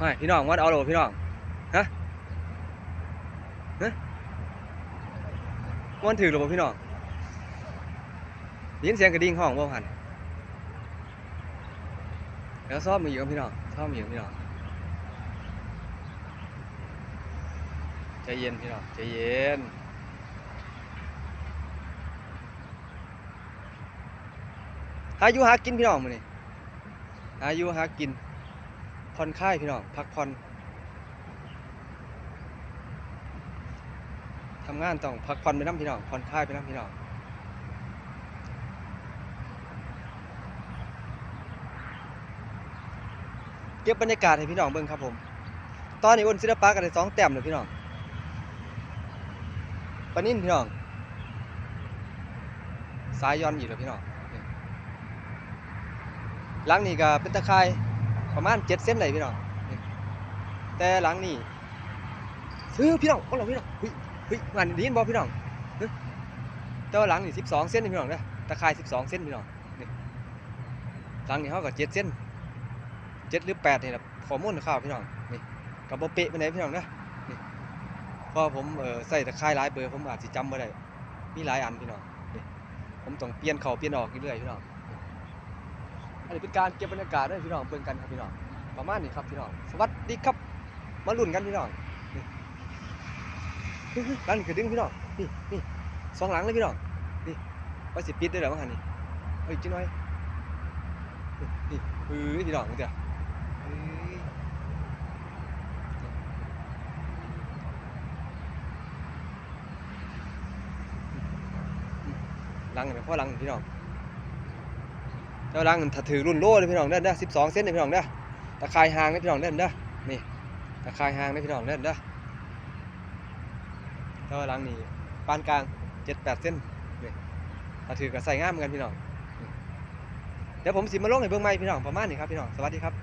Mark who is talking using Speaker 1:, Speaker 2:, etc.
Speaker 1: ไม่พี่น้องวัดเอาโลพี่น้องฮะฮะมันถือหรือเปล่าพี่น้องยินเสียงกระดิ่งห้องบ่พันแล้วซ่อมมืออยู่กับพี่น้องซ่อมมืออยู่พี่น้องใจเย็นพี่น้องใจเย็นหาอยู่หากินพี่น้องมื้อนี้หาอยู่หากิน ผ่อนคลายพี่น้องพักผ่อนทำงานต้องพักผ่อนไปน้ำพี่น้องผ่อนคลายไปน้ำพี่น้องเก็บบรรยากาศให้พี่น้องเบิ่งครับผม ตอนนี้อ้นศิลปะกันได้สองแต้มเลยพี่น้องปนินพี่น้องสายย้อนอีกแล้วพี่น้องหลังนี่ก็เป็นตะไคร่ ประมาณเจ็ดเซนเลยพี่น้องแต่หลังนี่ซื้อพี่น้องเอาหรอพี่น้องเฮ้ยเฮ้ยงานดีนบอพี่น้องแต่ว่าหลังนี่สิบสองเซนนี่พี่น้องเด้อตะข่ายสิบสองเซนพี่น้องหลังนี่เขาก็เจ็ดเซนเจ็ดหรือแปดนี่แหละข้อมูลข่าวพี่น้องนี่กับโบเปะไปไหนพี่น้องเนี่พราะผมเออใส่ตะข่ายหลายเบอร์ผมอาจจะจำไม่ได้มีหลายอันพี่น้องนี่ผมต้องเปลี่ยนเข่าเปลี่ยนออกเรื่อยๆพี่น้อง อันนี้เป็นการเก็บบรรยากาศด้วยพี่น้องเบิ่งกันครับพี่น้องประมาณนี้ครับพี่น้องสวัสดีครับ มาลุ้นกันพี่น้องนี่เฮ้ยๆร้านคือดึงพี่น้องนี่นี่สองหลังเลยพี่น้องนี่ว่าสิปิดได้แล้วมั้งฮะนี่เฮ้ยจิ้น้อยนี่เฮ้ยพี่น้องมึงเถอะเฮ้ยหลังเนี่ยพ่อหลังพี่น้อง เจ้าลังถ้าถือรุ่นโล่เลยพี่น้องเด้อเด้อสิบสองเส้นเลยพี่น้องเด้อตะคายหางเลยพี่น้องเด้อเด้อนี่ตะคายหางเลยพี่น้องเด้อเด้อเจ้าลังนี่ปานกลางเจ็ดแปดเส้นนี่ถ้าถือกับใส่ง่ามเหมือนกันพี่น้องเดี๋ยวผมสิมาลงในเบื้องไม้พี่น้องประมาณนี้ครับพี่น้องสวัสดีครับ